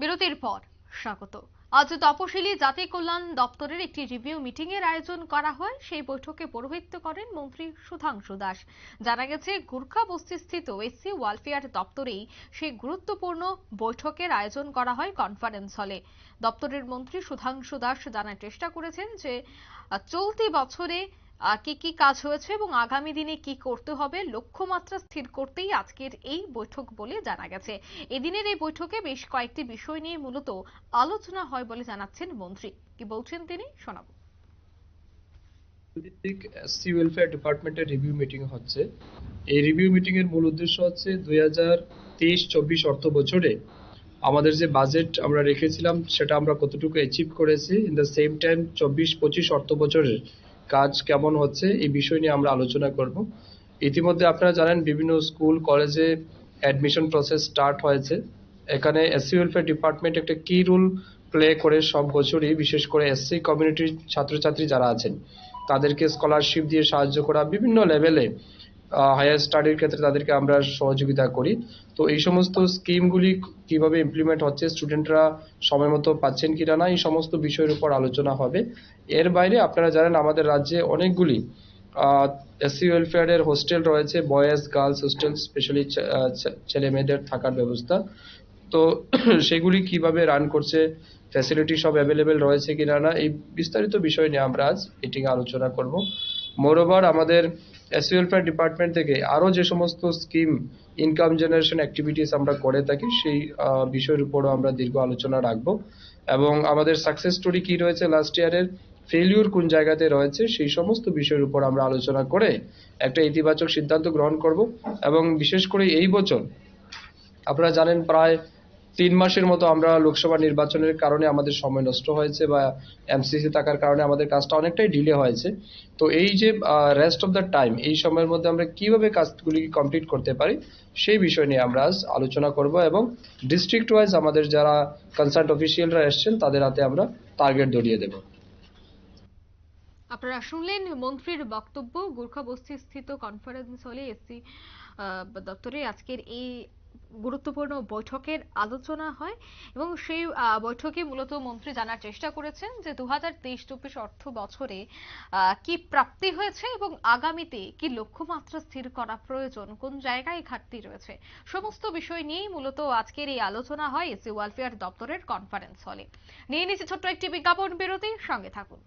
বিরতির পর স্বাগত। আজ তপশিলি জাতি কল্যাণ দপ্তরের একটি রিভিউ মিটিং এর আয়োজন করা হয়। সেই বৈঠকে পৌরোহিত্য করেন মন্ত্রী সুধাংশু দাস। জানা গেছে, গুর্খা বস্তিস্থিত এসসি ওয়েলফেয়ার দপ্তরেই সেই গুরুত্বপূর্ণ বৈঠকের আয়োজন করা হয় কনফারেন্স হলে দপ্তরের মন্ত্রী সুধাংশু দাস জানার চেষ্টা করেছেন যে, চলতি বছরে কি কি কাজ হয়েছে এবং আগামী দিনে কি করতে হবে? লক্ষ্যমাত্রা স্থির করতেই আজকের এই বৈঠক বলে জানা গেছে। এদিনের এই বৈঠকে বেশ কয়েকটি বিষয় নিয়ে মূলত আলোচনা হয় বলে জানাচ্ছেন মন্ত্রী। কি বলছেন তিনি? শোনাবো। ভিত্তিক এসসি ওয়েলফেয়ার ডিপার্টমেন্টের রিভিউ মিটিং হচ্ছে। এই রিভিউ মিটিং এর মূল উদ্দেশ্য হচ্ছে দুই হাজার তেইশ চব্বিশ অর্থ বছরে আমাদের যে বাজেট আমরা রেখেছিলাম, সেটা আমরা কতটুকু অ্যাচিভ করেছি? ইন দ্য সেম টাইম চব্বিশ পঁচিশ অর্থ বছরের কাজ কেমন হচ্ছে, এই বিষয় নিয়ে আমরা আলোচনা করব। ইতিমধ্যে আপনারা জানেন বিভিন্ন স্কুল, কলেজে অ্যাডমিশন প্রসেস স্টার্ট হয়েছে। এখানে এসসি ওয়েলফেয়ার ডিপার্টমেন্ট একটা কি রোল প্লে করে সব বছরই, বিশেষ করে এসসি কমিউনিটির ছাত্রছাত্রী যারা আছেন, তাদেরকে স্কলারশিপ দিয়ে সাহায্য করা, বিভিন্ন লেভেলে হায়ার স্টাডির ক্ষেত্রে তাদেরকে আমরা সহযোগিতা করি। তো এই সমস্ত স্কিমগুলি কীভাবে ইমপ্লিমেন্ট হচ্ছে স্টুডেন্টরা সময় মতো পাচ্ছেন কিনা না, এই সমস্ত বিষয়ের উপর আলোচনা হবে। এর বাইরে আপনারা জানেন আমাদের রাজ্যে অনেকগুলি এসসি ওয়েলফেয়ারের হোস্টেল রয়েছে বয়েজ গার্লস হোস্টেল স্পেশালি ছেলে মেয়েদের থাকার ব্যবস্থা। তো সেগুলি কীভাবে রান করছে ফ্যাসিলিটি সব অ্যাভেলেবেল রয়েছে কিনা না, এই বিস্তারিত বিষয় নিয়ে আমরা আজ মিটিং আলোচনা করব। মোরওভার আমাদের এসি ওয়েলফেয়ার ডিপার্টমেন্ট থেকে আরও যে সমস্ত স্কিম ইনকাম জেনারেশন অ্যাক্টিভিটিস আমরা করে থাকি, সেই বিষয়ের উপরও আমরা দীর্ঘ আলোচনা রাখব। এবং আমাদের সাকসেস স্টোরি কি রয়েছে লাস্ট ইয়ারের ফেলিউর কোন জায়গাতে রয়েছে, সেই সমস্ত বিষয়ের উপর আমরা আলোচনা করে একটা ইতিবাচক সিদ্ধান্ত গ্রহণ করব। এবং বিশেষ করে এই বছর, আপনারা জানেন প্রায় তিন মাসের মতো আমরা লোকসভা নির্বাচনের কারণে আমাদের সময় নষ্ট হয়েছে বা এমসিসি থাকার কারণে আমাদের কাজটা অনেকটাই ডিলে হয়েছে। তো এই যে রেস্ট অফ দ্য টাইম এই সময়ের মধ্যে আমরা কীভাবে কাজগুলি কমপ্লিট করতে পারি, সেই বিষয় নিয়ে আমরা আজ আলোচনা করব এবং ডিস্ট্রিক্ট ওয়াইজ আমাদের যারা কনসার্ট অফিসিয়ালরা এসছেন, তাদের হাতে আমরা টার্গেট ধরিয়ে দেবো। আপনারা শুনলেন মন্ত্রীর বক্তব্য, গোর্খা বস্তি স্থিত কনফারেন্স হলে এসসি দপ্তরে আজকের এই গুরুত্বপূর্ণ বৈঠকের আলোচনা হয় এবং সেই বৈঠকে মূলত মন্ত্রী জানার চেষ্টা করেছেন যে দু হাজার তেইশ চব্বিশ অর্থ বছরে কি প্রাপ্তি হয়েছে এবং আগামীতে কি লক্ষ্যমাত্রা স্থির করা প্রয়োজন, কোন জায়গায় ঘাটতি রয়েছে, সমস্ত বিষয় নিয়েই মূলত আজকের এই আলোচনা হয় এসি ওয়েলফেয়ার দপ্তরের কনফারেন্স হলে। নিয়ে নিচ্ছে ছোট্ট একটি বিজ্ঞাপন বিরতি, সঙ্গে থাকুন।